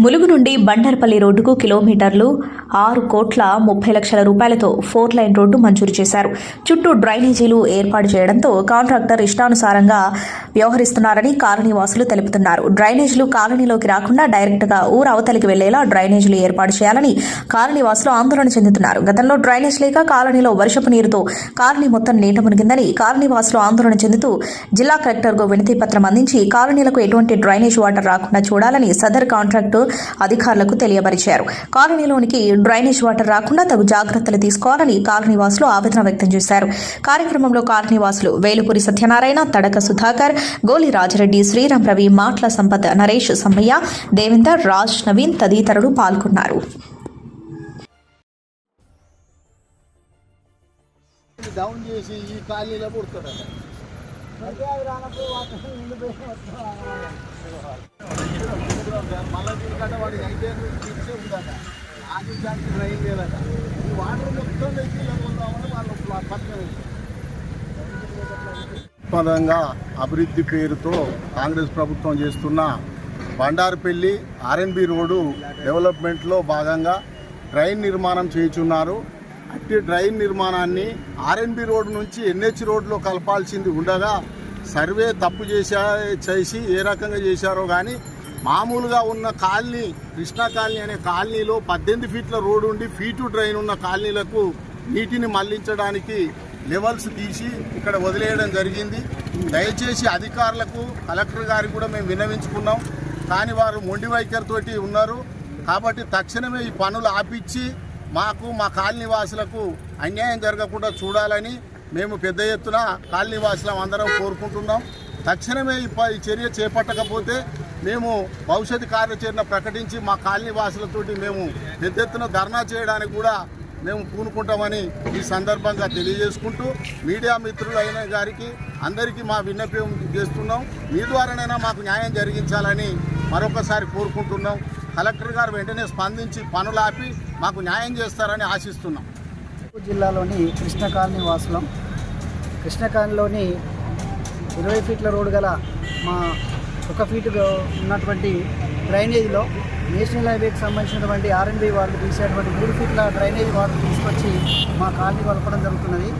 ములుగు నుండి బండర్పల్లి రోడ్డుకు కిలోమీటర్లు ఆరు కోట్ల ముప్పై లక్షల రూపాయలతో ఫోర్ లైన్ రోడ్డు మంజూరు చేశారు. చుట్టూ డ్రైనేజీలు ఏర్పాటు చేయడంతో కాంట్రాక్టర్ ఇష్టానుసారంగా వ్యవహరిస్తున్నారని కాలనీవాసులు తెలుపుతున్నారు. డ్రైనేజీలు కాలనీలోకి రాకుండా డైరెక్ట్గా ఊరు అవతలికి వెళ్ళేలా డ్రైనేజీలు ఏర్పాటు చేయాలని కాలనీవాసులు ఆందోళన చెందుతున్నారు. గతంలో డ్రైనేజ్ లేక కాలనీలో వర్షపు నీరుతో కాలనీ మొత్తం నీట మునిగిందని కాలనీవాసులు ఆందోళన చెందుతూ జిల్లా కలెక్టర్కు వినతి పత్రం అందించి కాలనీలకు ఎటువంటి డ్రైనేజ్ వాటర్ రాకుండా చూడాలని సదర్ కాంట్రాక్టు అధికారులకు తెలియపరిచారు. కాలనీలోనికి డ్రైనేజ్ వాటర్ రాకుండా తగు జాగ్రత్తలు తీసుకోవాలని కాలనీవాసులు ఆవేదన వ్యక్తం చేశారు. కార్యక్రమంలో కాలనీవాసులు వేలుపురి సత్యనారాయణ తడక సుధాకర్ గోలి రాజరెడ్డి శ్రీరామ్ రవి మాట్ల సంపత్ నరేష్ సమ్మయ్య దేవేందర్ రాజ్ నవీన్ తదితరులు పాల్గొన్నారు. డౌన్ చేసి ఈ ఖాళీలో పుడతాడు మళ్ళీ దీనికంటే ఇచ్చే ఉందట. లేదట ఈ వాటర్ మొత్తం వాళ్ళు పక్కన పదంగా అభివృద్ధి పేరుతో కాంగ్రెస్ ప్రభుత్వం చేస్తున్న బండారుపల్లి ఆర్ఎన్బి రోడ్డు డెవలప్మెంట్లో భాగంగా ట్రైన్ నిర్మాణం చేయుచున్నారు. అట్టి ట్రైన్ నిర్మాణాన్ని ఆర్ఎన్బి రోడ్డు నుంచి ఎన్హెచ్ రోడ్లో కలపాల్సింది ఉండగా సర్వే తప్పు చేశా చేసి ఏ రకంగా చేశారో కానీ మామూలుగా ఉన్న కాలనీ కృష్ణా కాలనీ అనే కాలనీలో పద్దెనిమిది ఫీట్ల రోడ్డు ఉండి ఫీటు డ్రైన్ ఉన్న కాలనీలకు నీటిని మళ్ళించడానికి లెవెల్స్ తీసి ఇక్కడ వదిలేయడం జరిగింది. దయచేసి అధికారులకు కలెక్టర్ గారికి కూడా మేము విన్నవించుకున్నాం. కానీ వారు మొండి వైఖరితోటి ఉన్నారు. కాబట్టి తక్షణమే ఈ పనులు ఆపిచ్చి మాకు మా కాలనీవాసులకు అన్యాయం జరగకుండా చూడాలని మేము పెద్ద ఎత్తున కాలనీవాసులం అందరం కోరుకుంటున్నాం. తక్షణమే ఈ చర్య చేపట్టకపోతే మేము భవిష్యత్ కార్యాచరణ ప్రకటించి మా కాలనీ వాసులతోటి మేము పెద్ద ఎత్తున ధర్నా చేయడానికి కూడా మేము పూనుకుంటామని ఈ సందర్భంగా తెలియజేసుకుంటూ మీడియా మిత్రులైన గారికి అందరికీ మా విన్నపం చేస్తున్నాం. మీ ద్వారానైనా మాకు న్యాయం జరిగించాలని మరొకసారి కోరుకుంటున్నాం. కలెక్టర్ గారు వెంటనే స్పందించి పనులు ఆపి మాకు న్యాయం చేస్తారని ఆశిస్తున్నాం. జిల్లాలోని కృష్ణ కాలనీ వాసులం కృష్ణ కాలనీలోని ఇరవై ఫీట్ల రోడ్డు గల మా ఒక ఫీట్ ఉన్నటువంటి డ్రైనేజీలో నేషనల్ హైవేకి సంబంధించినటువంటి ఆర్ఎన్బి వాళ్ళు తీసేటువంటి మూడు ఫీట్ల డ్రైనేజ్ వాటర్ తీసుకొచ్చి మా కాలనీ కలపడం జరుగుతున్నది.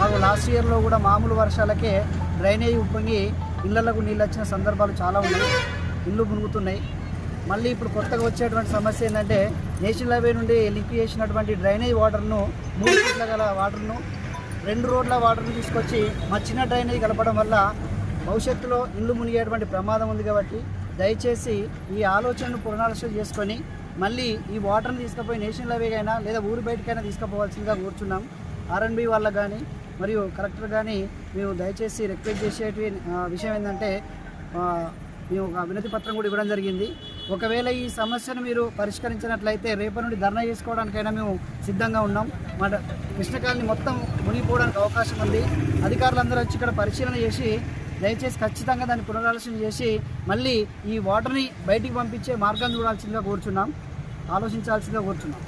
మాకు లాస్ట్ ఇయర్లో కూడా మామూలు వర్షాలకే డ్రైనేజ్ ఉప్పొంగి ఇళ్ళకు నీళ్ళు వచ్చిన సందర్భాలు చాలా ఉన్నాయి. ఇల్లు మునుగుతున్నాయి. మళ్ళీ ఇప్పుడు కొత్తగా వచ్చేటువంటి సమస్య ఏంటంటే నేషనల్ హైవే నుండి లింక్ చేసినటువంటి డ్రైనేజ్ వాటర్ను మూడు ఫీట్ల గల వాటర్ను రెండు రోడ్ల వాటర్ను తీసుకొచ్చి మా చిన్న డ్రైనేజ్ కలపడం వల్ల భవిష్యత్తులో ఇల్లు మునిగేటువంటి ప్రమాదం ఉంది కాబట్టి దయచేసి ఈ ఆలోచనను పునరాలోచన చేసుకొని మళ్ళీ ఈ వాటర్ని తీసుకుపోయి నేషనల్ హైవేకైనా లేదా ఊరి బయటకైనా తీసుకుపోవాల్సిందిగా కూర్చున్నాం. ఆర్ఎన్బి వాళ్ళ కానీ మరియు కలెక్టర్ కానీ మేము దయచేసి రిక్వెస్ట్ చేసేటి విషయం ఏంటంటే మేము ఒక వినతి పత్రం కూడా ఇవ్వడం జరిగింది. ఒకవేళ ఈ సమస్యను మీరు పరిష్కరించినట్లయితే రేపటి నుండి ధర్నా చేసుకోవడానికైనా మేము సిద్ధంగా ఉన్నాం. మా డ- కృష్ణకాలని మొత్తం మునిగిపోవడానికి అవకాశం ఉంది. అధికారులందరూ వచ్చి ఇక్కడ పరిశీలన చేసి దయచేసి ఖచ్చితంగా దాన్ని పునరాలోచన చేసి మళ్ళీ ఈ వాటర్ని బయటికి పంపించే మార్గం చూడాల్సిందిగా కోరుచున్నాం. ఆలోచించాల్సిందిగా కోరుచున్నాం.